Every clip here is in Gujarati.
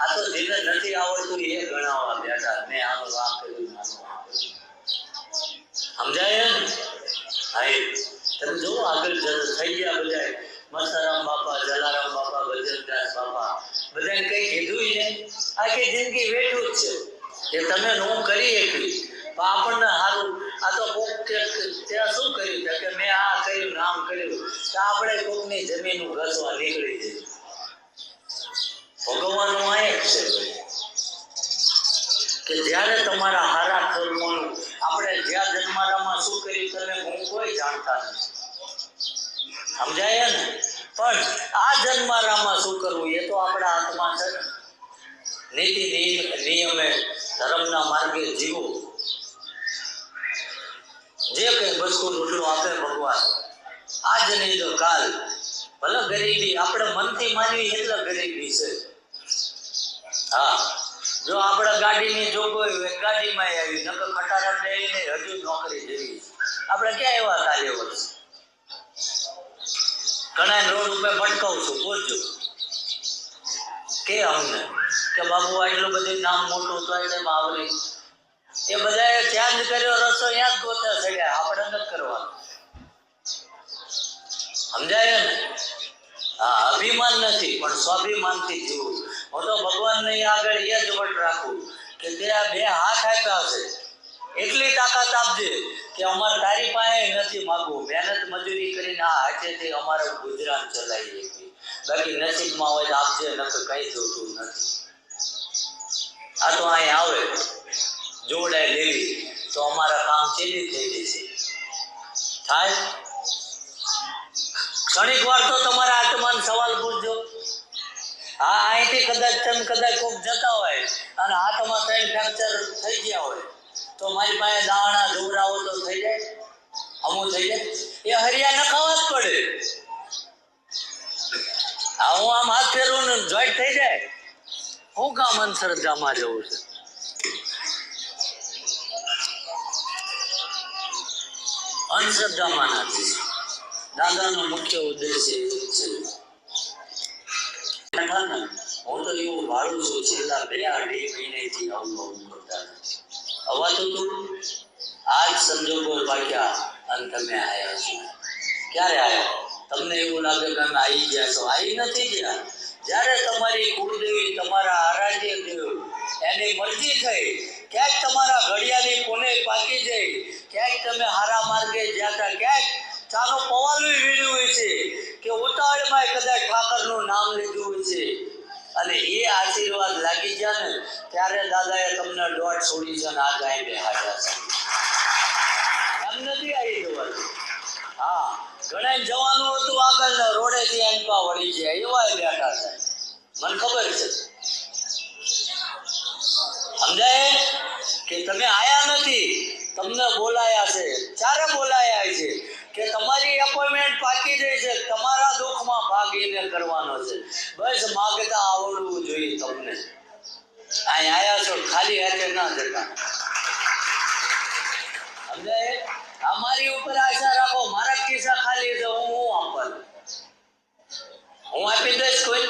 આ તો જેને નથી આવડતું એ ગણાવવા બેઠા મેં આનો આ કર્યું સમજાય ને હા તમે જો આગળ થઈ ગયા બધા મસારામ બાપા, જલારામ બાપા ભજનદાસ બાપા. બધાને કઈ કીધું ને આખી જિંદગી વેઠું જ છે. કે તમે નો કરી એકલી. પણ આપણને સારું આ તો કોક ત્યાં શું કર્યું? કે મેં આ કર્યું નામ કર્યું. તો આપણે કોકની જમીન ઘસવા નીકળી જઈએ. ભગવાનનું આ એક છે. કે જ્યારે તમારા હારા કર્મોનું, આપણે જ્યાં જન્મારામાં શું કર્યું તમે હું કોઈ જાણતા નથી. સમજાય ને પણ આ જન્મારામાં શું કરવું એ તો આપણા હાથમાં છે ને. નીતિ, નિયમે ધર્મના માર્ગે જીવો. જે કઈ વસ્તુ રોટલો આપે ભગવાન આજ નહીં તો કાલ. ભલે ગરીબી, આપણે મનથી માનવી એટલે ગરીબી છે. જો આપણે ગાડીની જોગવાઈ હોય, ગાડીમાં આવી નકર ખટારા દઈને હજુ નોકરી જેવી. આપણે ક્યાં એવા કાર્ય વર્ષ ઘણા રોડ ઉપર ભટકાવું છું, પૂછજો. કે અમને? કે બાબુ આટલું બધું નામ મોટું તો એને આવડી એ બધાએ જ કર્યો રસ્તો ત્યાં જ ગોતે ચડ્યા. આપણે નથી કરવાનું. સમજાય ને? અભિમાન નથી, પણ સ્વાભિમાનથી જીવું હું તો ભગવાનને આગળ એ જ વટ રાખું કે તે આ બે હાથ આપ્યા છે એટલી તાકાત આપજે કે અમારે તારી પાસે નથી માગવું. મહેનત મજૂરી કરીને આ હાથેથી અમારું ગુજરાન ચલાવી શકીએ. બાકી નસીબમાં હોય આપજે, નકર કઈ જોતું નથી. આ તો અહીં આવે જોડાય લેવી. તો અમારા કામ ચેલી થઈ જશે? થાય? ક્ષણિક વાર તો તમારા આત્માને સવાલ પૂછજો. હા, અહીંથી કદાચ તમે કદાચ કોક જતા હોય અને હાથમાં ત્રણ ફ્રેક્ચર થઈ ગયા હોય, તો મારી પાસે દાણા જોવરાવો તો થઈ જાય. અમુક થઈ જાય. એ હરિયા નખાવા જ પડે. હા આમ હાથ ફેરવું ને જોઈન્ટ થઈ જાય. હું કામ અંધશ્રદ્ધામાં જવું છે? અંધશ્રદ્ધામાં નથી. દાદાનો મુખ્ય ઉદ્દેશ્ય જ છે. હું તો એવું વાળું છું, છેલ્લા બે અઢી મહિનેથી આવું આવું કરતા અવાતું તું આજ સંજોગો પાક્યા અને તમે આયા છો. ક્યારે આયા? તમને એવું લાગે કે અમે આવી ગયા છો? આવી નથી ગયા. જ્યારે તમારી કુળદેવી તમારા આરાધ્ય દેવ એની મરજી થઈ, ક્યાંક તમારા ઘડિયાળની કોને પાકી જઈ ક્યાંક તમે હારા માર્ગે જ્યાં હતા ક્યાંક ચાલો પવાલું વીણ્યું હોય છે કે ઉતાવળમાં કદાચ ઠાકરનું નામ લીધું છે. અને એ આશીર્વાદ લાગી ગયા ને, ત્યારે દાદાએ તમને દોઢ છોડી છે આ ગાય બેહાડ્યા છે. એમ નથી આવી જવાનું હા ઘણા જવાનું હતું આગળ રોડેથી અનપા વળી જાય એવા બેઠા છે. મને ખબર છે. સમજાય? કે તમે આયા નથી. તમને બોલાયા છે. ક્યારે બોલાયા છે. કે તમારી એપોઇન્ટમેન્ટ પાકી જાય છે તમારા દુઃખમાં કરવાનો છે. બસ માગતા આવડવું જોઈએ તમને. અહીં આયા છો, ખાલી હાથે ના જતા. અમારી ઉપર આશા રાખો, મારા ખિસ્સા ખાલી છે, હું હું આપવાનું હું આપી દઈશ કોઈ?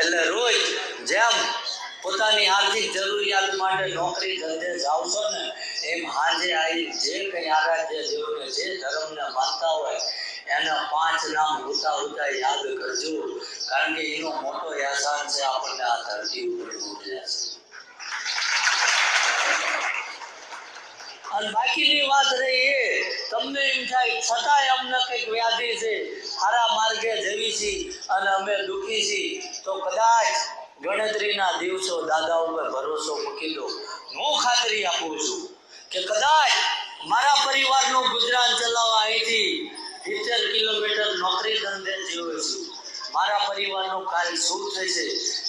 એટલે રોજ જેમ પોતાની આર્થિક જરૂરિયાત માટે નોકરી ધંધે જાવ છો ને, એમ હાજે આવી જે કઈ આરાધ્ય જેવું જે ધર્મને માનતા હોય એના પાંચ નામ ઉતા ઉતા યાદ કરજો કારણ કે એનો મોટો એહસાન છે આપણને આ ધરતી ઉપર મોકલ્યા છે અને બાકીની વાત રહી એ, તમને એમ થાય, છતાંય અમને કંઈક વ્યાધિ છે સારા માર્ગે જવી છીએ અને અમે દુઃખી છીએ, તો કદાચ ગણતરીના દિવસો દાદા ઉપર ભરોસો મૂકી દો. હું ખાતરી આપું છું કે કદાચ મારા પરિવારનું ગુજરાન ચલાવવા અહીંથી સિત્તેર કિલોમીટર નોકરી ધંધે જેવો છું. મારા પરિવારનું કાલ શું થશે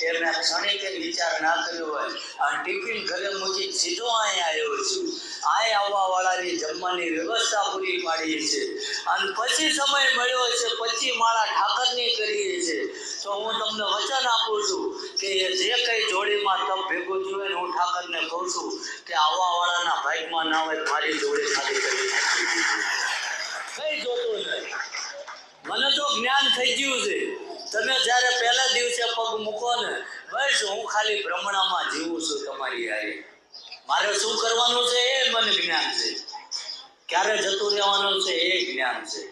એ મેં ક્ષણિક વિચાર ના કર્યો હોય. અને ટિફિન ઘરે મૂકી સીધો અહીં આવ્યો છું. અહીં આવવા વાળાની જમવાની વ્યવસ્થા પૂરી પાડીએ છે. અને પછી સમય મળ્યો છે પછી મારા ઠાકરની કરીએ છે. તો હું તમને વચન આપું છું કે એ જે કંઈ જોડીમાં તપ ભેગું ને હું ઠાકરને કહું છું કે આવવા વાળાના ભાગમાં ના હોય મારી જોડી ખાલી કરી નાખી દીધી કઈ જોતું નહીં મને તો જ્ઞાન થઈ ગયું છે. તમે જ્યારે પહેલા દિવસે પગ મૂકો ને, બસ હું ખાલી ભ્રમણામાં જીવું છું તમારી હારે. મારે શું કરવાનું છે એ મને જ્ઞાન છે. ક્યારે જતું રહેવાનું છે એ જ્ઞાન છે.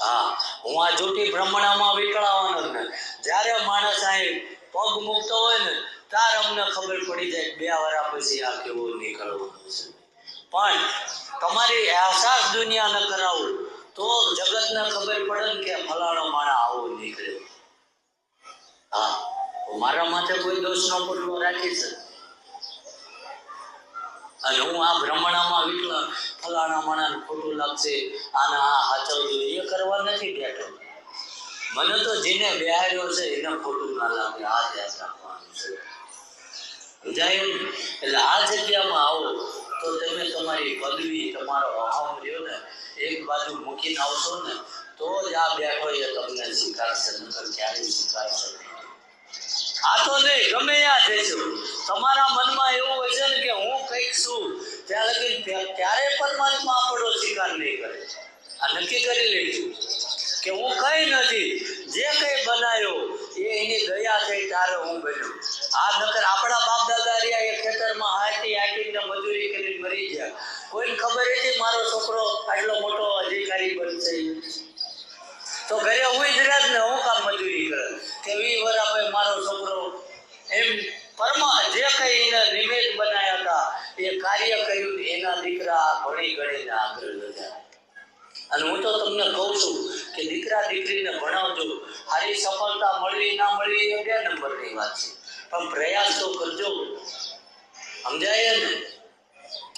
હા, હું આ જૂઠી ભ્રમણામાં વિકળાવાનો ને. જ્યારે માણસ અહીં પગ મૂકતો હોય ને ત્યારે અમને ખબર પડી જાય બે વાર પછી આ કેવું નીકળવાનું છે. પણ તમારી અહેસાસ દુનિયા ન કરાવું. તો જગતને ખબર પડે ને કે ફલાણો માણા આવો નીકળ્યો. હા મારા માથે કોઈ દોષ નો પડવો રાખી અને હું આ ભ્રમણામાં વિકલા ફલાણા માણા ખોટું લાગશે, આને આ હાચવજો એ કરવા નથી બેઠો. મને તો જેને બેહાર્યો છે એને ખોટું ના લાગે, આ ધ્યાન રાખવાનું છે. સમજાય? એટલે આ જગ્યામાં આવો. તો તમે તમારી પદવી તમારો અહમ રહ્યો ને, એક બાજુ મૂકીને આવશો ને, તો જ આ બેઠો એ તમને સ્વીકારશે નકર ક્યારેય સ્વીકારશે આ તો નહીં, ગમે ત્યાં જઈશું તમારા મનમાં એવું હોય છે ને કે હું કંઈક છું, ત્યાં લગી ત્યારે પરમાત્મા આપણો સ્વીકાર નહીં કરે. આ નક્કી કરી લેજો કે હું કઈ નથી, જે કઈ બનાવ્યો એ એની દયા થઈ ત્યારે હું બન્યો. આ નકર આપણા બાપ દાદા રહ્યા એ ખેતરમાં મરી ગયા ખબર હતી મારો છોકરો આટલો મોટો અધિકારી બનશે? તો ઘરે હું જ રહ્યા ને હું કામ મજૂરી કરે? કે વરા ભાઈ મારો છોકરો એમ પરમા જે કઈ એને નિવેદ બનાવ્યા હતા, એ કાર્ય કર્યું એના દીકરા ભણી ગણીને આગળ વધ્યા. અને હું તો તમને કહું છું કે દીકરા દીકરીને ભણાવજો. સારી સફળતા મળવી ના મળવી એ બે નંબરની વાત છે. પણ પ્રયાસ તો કરજો. સમજાય ને?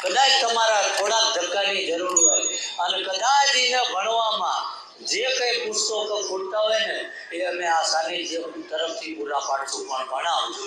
કદાચ તમારા થોડાક ધક્કાની જરૂર હોય અને કદાચ એને ભણવામાં જે કઈ પુસ્તકો ખૂટતા હોય ને, એ અમે આ સાનિધ્ય તરફથી પૂરા પાડશું પણ ભણાવજો